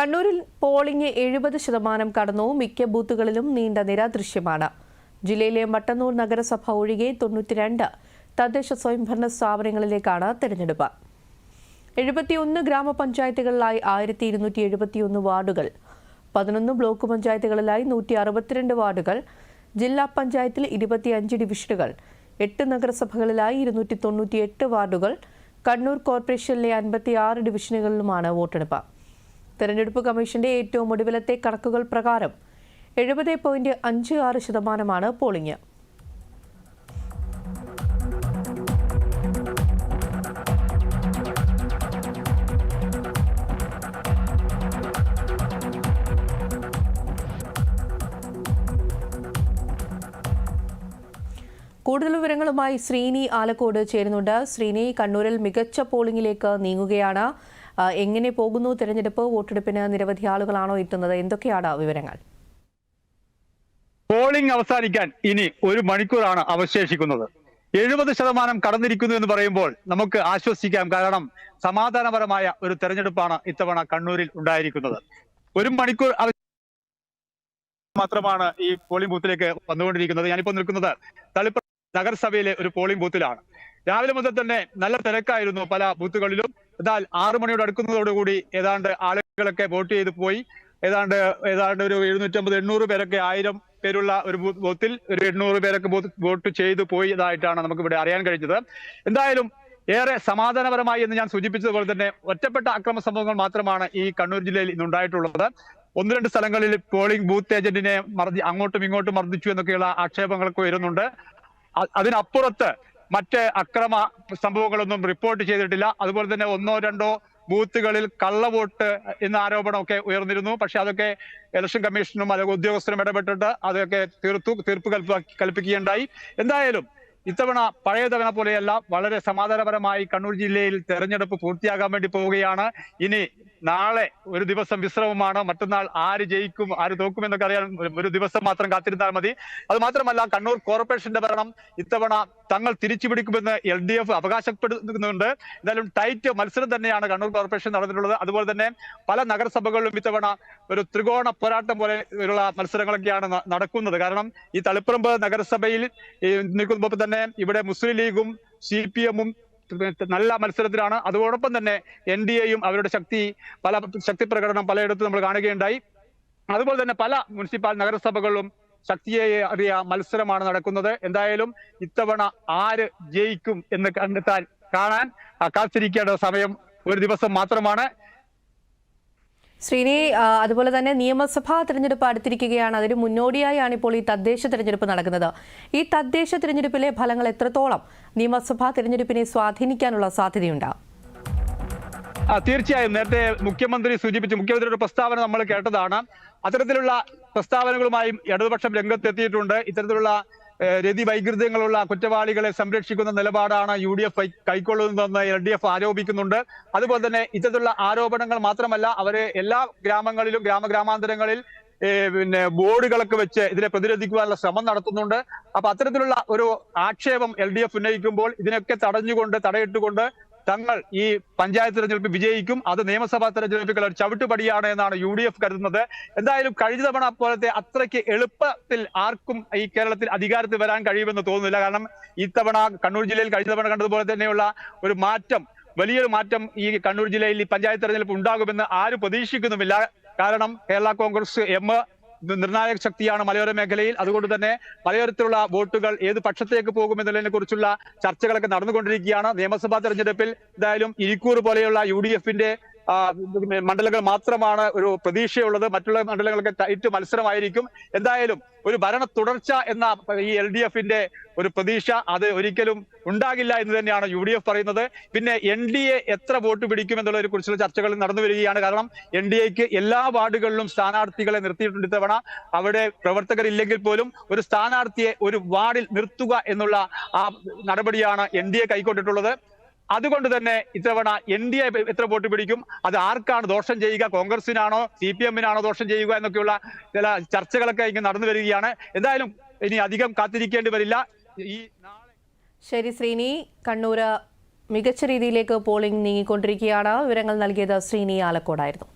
കണ്ണൂരിൽ പോളിംഗ് എഴുപത് ശതമാനം കടന്നു മിക്ക ബൂത്തുകളിലും നീണ്ട നിര ദൃശ്യമാണ്. ജില്ലയിലെ മട്ടന്നൂർ നഗരസഭ ഒഴികെ തൊണ്ണൂറ്റിരണ്ട് തദ്ദേശ സ്വയംഭരണ സ്ഥാപനങ്ങളിലേക്കാണ് തെരഞ്ഞെടുപ്പ്. എഴുപത്തിയൊന്ന് ഗ്രാമപഞ്ചായത്തുകളിലായി ആയിരത്തി ഇരുന്നൂറ്റി എഴുപത്തിയൊന്ന് വാർഡുകൾ പതിനൊന്ന് ബ്ലോക്ക് പഞ്ചായത്തുകളിലായി നൂറ്റി അറുപത്തിരണ്ട് വാർഡുകൾ ജില്ലാ പഞ്ചായത്തിൽ ഇരുപത്തിയഞ്ച് ഡിവിഷനുകൾ എട്ട് നഗരസഭകളിലായി ഇരുന്നൂറ്റി തൊണ്ണൂറ്റിയെട്ട് വാർഡുകൾ കണ്ണൂർ കോർപ്പറേഷനിലെ അൻപത്തിയാറ് ഡിവിഷനുകളിലുമാണ് വോട്ടെടുപ്പ്. തെരഞ്ഞെടുപ്പ് കമ്മീഷന്റെ ഏറ്റവും ഒടുവിലത്തെ കണക്കുകൾ പ്രകാരം എഴുപത് പോയിന്റ് അഞ്ച് ആറ് ശതമാനമാണ് പോളിംഗ്. കൂടുതൽ വിവരങ്ങളുമായി ശ്രീനി ആലക്കോട് ചേരുന്നുണ്ട്. ശ്രീനി കണ്ണൂരിൽ മികച്ച പോളിംഗിലേക്ക് നീങ്ങുകയാണ്. എങ്ങനെ പോകുന്നു തെരഞ്ഞെടുപ്പ്? വോട്ടെടുപ്പിന് നിരവധി ആളുകളാണോ എത്തുന്നത്? എന്തൊക്കെയാണ് വിവരങ്ങൾ? പോളിംഗ് അവസാനിക്കാൻ ഇനി ഒരു മണിക്കൂറാണ് അവശേഷിക്കുന്നത്. എഴുപത് ശതമാനം കടന്നിരിക്കുന്നു എന്ന് പറയുമ്പോൾ നമുക്ക് ആശ്വസിക്കാം. കാരണം സമാധാനപരമായ ഒരു തെരഞ്ഞെടുപ്പാണ് ഇത്തവണ കണ്ണൂരിൽ ഉണ്ടായിരിക്കുന്നത്. ഒരു മണിക്കൂർ മാത്രമാണ് ഈ പോളിംഗ് ബൂത്തിലേക്ക് വന്നുകൊണ്ടിരിക്കുന്നത്. ഞാനിപ്പോൾ നിൽക്കുന്നത് തളിപ്പ നഗരസഭയിലെ ഒരു പോളിംഗ് ബൂത്തിലാണ്. രാവിലെ മുതൽ തന്നെ നല്ല തിരക്കായിരുന്നു പല ബൂത്തുകളിലും. എന്നാൽ ആറു മണിയോട് അടുക്കുന്നതോടുകൂടി ഏതാണ്ട് ആളുകളൊക്കെ വോട്ട് ചെയ്ത് പോയി. ഏതാണ്ട് ഏതാണ്ട് ഒരു എഴുന്നൂറ്റമ്പത് എണ്ണൂറ് പേരൊക്കെ ആയിരം പേരുള്ള ഒരു ബൂത്തിൽ ഒരു എണ്ണൂറ് പേരൊക്കെ വോട്ട് ചെയ്തു പോയതായിട്ടാണ് നമുക്ക് ഇവിടെ അറിയാൻ കഴിഞ്ഞത്. എന്തായാലും ഏറെ സമാധാനപരമായി എന്ന് ഞാൻ സൂചിപ്പിച്ചതുപോലെ തന്നെ ഒറ്റപ്പെട്ട അക്രമ സംഭവങ്ങൾ മാത്രമാണ് ഈ കണ്ണൂർ ജില്ലയിൽ ഇന്നുണ്ടായിട്ടുള്ളത് ഒന്ന് രണ്ട് സ്ഥലങ്ങളിൽ പോളിംഗ് ബൂത്ത് ഏജന്റിനെ മർദ്ദി അങ്ങോട്ടും ഇങ്ങോട്ടും മർദ്ദിച്ചു എന്നൊക്കെയുള്ള ആക്ഷേപങ്ങളൊക്കെ വരുന്നുണ്ട് അതിനപ്പുറത്ത് മറ്റ് അക്രമ സംഭവങ്ങളൊന്നും റിപ്പോർട്ട് ചെയ്തിട്ടില്ല. അതുപോലെ തന്നെ ഒന്നോ രണ്ടോ ബൂത്തുകളിൽ കള്ളവോട്ട് എന്ന ആരോപണമൊക്കെ ഉയർന്നിരുന്നു. പക്ഷെ അതൊക്കെ ഇലക്ഷൻ കമ്മീഷനും അല്ലെങ്കിൽ ഉദ്യോഗസ്ഥരും ഇടപെട്ടിട്ട് അതൊക്കെ തീർത്തു തീർപ്പ് കൽപ്പ കൽപ്പിക്കുകയുണ്ടായി. എന്തായാലും ഇത്തവണ പഴയ തവണ പോലെയല്ല വളരെ സമാധാനപരമായി കണ്ണൂർ ജില്ലയിൽ തെരഞ്ഞെടുപ്പ് പൂർത്തിയാകാൻ വേണ്ടി പോവുകയാണ്. ഇനി നാളെ ഒരു ദിവസം വിശ്രമമാണ്. മറ്റന്നാൾ ആര് ജയിക്കും ആര് തോക്കും എന്നൊക്കെ അറിയാൻ ഒരു- ദിവസം മാത്രം കാത്തിരുന്നാൽ മതി. അത് മാത്രമല്ല കണ്ണൂർ കോർപ്പറേഷന്റെ ഭരണം ഇത്തവണ തങ്ങൾ തിരിച്ചു പിടിക്കുമെന്ന് എൽ ഡി എഫ് അവകാശപ്പെടുന്നുണ്ട്. എന്തായാലും ടൈറ്റ് മത്സരം തന്നെയാണ് കണ്ണൂർ കോർപ്പറേഷൻ നടന്നിട്ടുള്ളത്. അതുപോലെ തന്നെ പല നഗരസഭകളിലും ഇത്തവണ ഒരു ത്രികോണ പോരാട്ടം പോലെ ഉള്ള മത്സരങ്ങളൊക്കെയാണ് നടക്കുന്നത്. കാരണം ഈ തളിപ്പറമ്പ് നഗരസഭയിൽ നിൽക്കുമ്പോൾ തന്നെ ഇവിടെ മുസ്ലിം ലീഗും സി പി എമ്മും നല്ല മത്സരത്തിലാണ്. അതോടൊപ്പം തന്നെ എൻ ഡി എയും അവരുടെ ശക്തി പല ശക്തി പ്രകടനം പലയിടത്തും നമ്മൾ കാണുകയുണ്ടായി. അതുപോലെ തന്നെ പല മുനിസിപ്പൽ നഗരസഭകളിലും ശക്തിയെ അറിയ മത്സരമാണ് നടക്കുന്നത്. എന്തായാലും ഇത്തവണ ആര് ജയിക്കും എന്ന് കണ്ടെത്താൻ കാണാൻ കാത്തിരിക്കേണ്ട സമയം ഒരു ദിവസം മാത്രമാണ്. ശ്രീനി അതുപോലെ തന്നെ നിയമസഭാ തിരഞ്ഞെടുപ്പ് അടുത്തിരിക്കുകയാണ്. അതിന് മുന്നോടിയായാണ് ഇപ്പോൾ ഈ തദ്ദേശ തിരഞ്ഞെടുപ്പ് നടക്കുന്നത്. ഈ തദ്ദേശ തിരഞ്ഞെടുപ്പിലെ ഫലങ്ങൾ എത്രത്തോളം നിയമസഭാ തെരഞ്ഞെടുപ്പിനെ സ്വാധീനിക്കാനുള്ള സാധ്യതയുണ്ട്? തീർച്ചയായും. നേരത്തെ മുഖ്യമന്ത്രി സൂചിപ്പിച്ചു മുഖ്യമന്ത്രിയുടെ പ്രസ്താവന നമ്മൾ കേട്ടതാണ്. അത്തരത്തിലുള്ള പ്രസ്താവനകളുമായും ഇടതുപക്ഷം രംഗത്തെത്തിയിട്ടുണ്ട്. ഇത്തരത്തിലുള്ള രതി വൈകൃതങ്ങളുള്ള കുറ്റവാളികളെ സംരക്ഷിക്കുന്ന നിലപാടാണ് യു ഡി എഫ് കൈക്കൊള്ളുന്നതെന്ന് എൽ ഡി എഫ് ആരോപിക്കുന്നുണ്ട്. അതുപോലെ തന്നെ ഇത്തരത്തിലുള്ള ആരോപണങ്ങൾ മാത്രമല്ല അവരെ എല്ലാ ഗ്രാമങ്ങളിലും ഗ്രാമഗ്രാമാന്തരങ്ങളിൽ പിന്നെ ബോർഡുകളൊക്കെ വെച്ച് ഇതിനെ പ്രതിരോധിക്കുവാനുള്ള ശ്രമം നടത്തുന്നുണ്ട്. അപ്പൊ അത്തരത്തിലുള്ള ഒരു ആക്ഷേപം എൽ ഡി എഫ് ഉന്നയിക്കുമ്പോൾ ഇതിനൊക്കെ തടഞ്ഞുകൊണ്ട് തടയിട്ടുകൊണ്ട് തങ്ങൾ ഈ പഞ്ചായത്ത് തെരഞ്ഞെടുപ്പ് വിജയിക്കും. അത് നിയമസഭാ തെരഞ്ഞെടുപ്പുകൾ ഒരു ചവിട്ടുപടിയാണ് എന്നാണ് യു ഡി എഫ് കരുതുന്നത്. എന്തായാലും കഴിഞ്ഞ തവണ പോലത്തെ അത്രയ്ക്ക് എളുപ്പത്തിൽ ആർക്കും ഈ കേരളത്തിൽ അധികാരത്തിൽ വരാൻ കഴിയുമെന്ന് തോന്നുന്നില്ല. കാരണം ഇത്തവണ കണ്ണൂർ ജില്ലയിൽ കഴിഞ്ഞ തവണ കണ്ടതുപോലെ തന്നെയുള്ള ഒരു മാറ്റം വലിയൊരു മാറ്റം ഈ കണ്ണൂർ ജില്ലയിൽ ഈ പഞ്ചായത്ത് തെരഞ്ഞെടുപ്പ് ഉണ്ടാകുമെന്ന് ആരും പ്രതീക്ഷിക്കുന്നുമില്ല. കാരണം കേരള കോൺഗ്രസ് എം നിർണായക ശക്തിയാണ് മലയോര മേഖലയിൽ. അതുകൊണ്ട് തന്നെ മലയോരത്തിലുള്ള വോട്ടുകൾ ഏത് പക്ഷത്തേക്ക് പോകുമെന്നുള്ളതിനെ കുറിച്ചുള്ള ചർച്ചകളൊക്കെ നടന്നുകൊണ്ടിരിക്കുകയാണ്. നിയമസഭാ തെരഞ്ഞെടുപ്പിൽ എന്തായാലും ഇരിക്കൂർ പോലെയുള്ള യു ഡി എഫിന്റെ മണ്ഡലങ്ങൾ മാത്രമാണ് ഒരു പ്രതീക്ഷയുള്ളത്. മറ്റുള്ള മണ്ഡലങ്ങളൊക്കെ ടൈറ്റ് മത്സരമായിരിക്കും. എന്തായാലും ഒരു ഭരണ തുടർച്ച എന്ന ഈ എൽ ഡി എഫിന്റെ ഒരു പ്രതീക്ഷ അത് ഒരിക്കലും ഉണ്ടാകില്ല എന്ന് തന്നെയാണ് യു ഡി എഫ് പറയുന്നത്. പിന്നെ എൻ ഡി എ എത്ര വോട്ട് പിടിക്കും എന്നുള്ളതിനെ കുറിച്ചുള്ള ചർച്ചകൾ നടന്നു വരികയാണ്. കാരണം എൻ ഡി എക്ക് എല്ലാ വാർഡുകളിലും സ്ഥാനാർത്ഥികളെ നിർത്തിയിട്ടുണ്ട് ഇത്തവണ. അവിടെ പ്രവർത്തകരില്ലെങ്കിൽ പോലും ഒരു സ്ഥാനാർത്ഥിയെ ഒരു വാർഡിൽ നിർത്തുക എന്നുള്ള ആ നടപടിയാണ് എൻ ഡി എ കൈക്കൊണ്ടിട്ടുള്ളത്. അതുകൊണ്ട് തന്നെ ഇത്തവണ എൻ ഡി എ എത്ര വോട്ട് പിടിക്കും? അത് ആർക്കാണ് ദോഷം ചെയ്യുക? കോൺഗ്രസിനാണോ സി പി എമ്മിനാണോ ദോഷം ചെയ്യുക എന്നൊക്കെയുള്ള ചില ചർച്ചകളൊക്കെ ഇങ്ങനെ നടന്നു വരികയാണ്. എന്തായാലും ഇനി അധികം കാത്തിരിക്കേണ്ടി വരില്ല. ഈ ശരി ശ്രീനി. കണ്ണൂര് മികച്ച രീതിയിലേക്ക് പോളിംഗ് നീങ്ങിക്കൊണ്ടിരിക്കുകയാണ്. വിവരങ്ങൾ നൽകിയത് ശ്രീനി ആലക്കോടായിരുന്നു.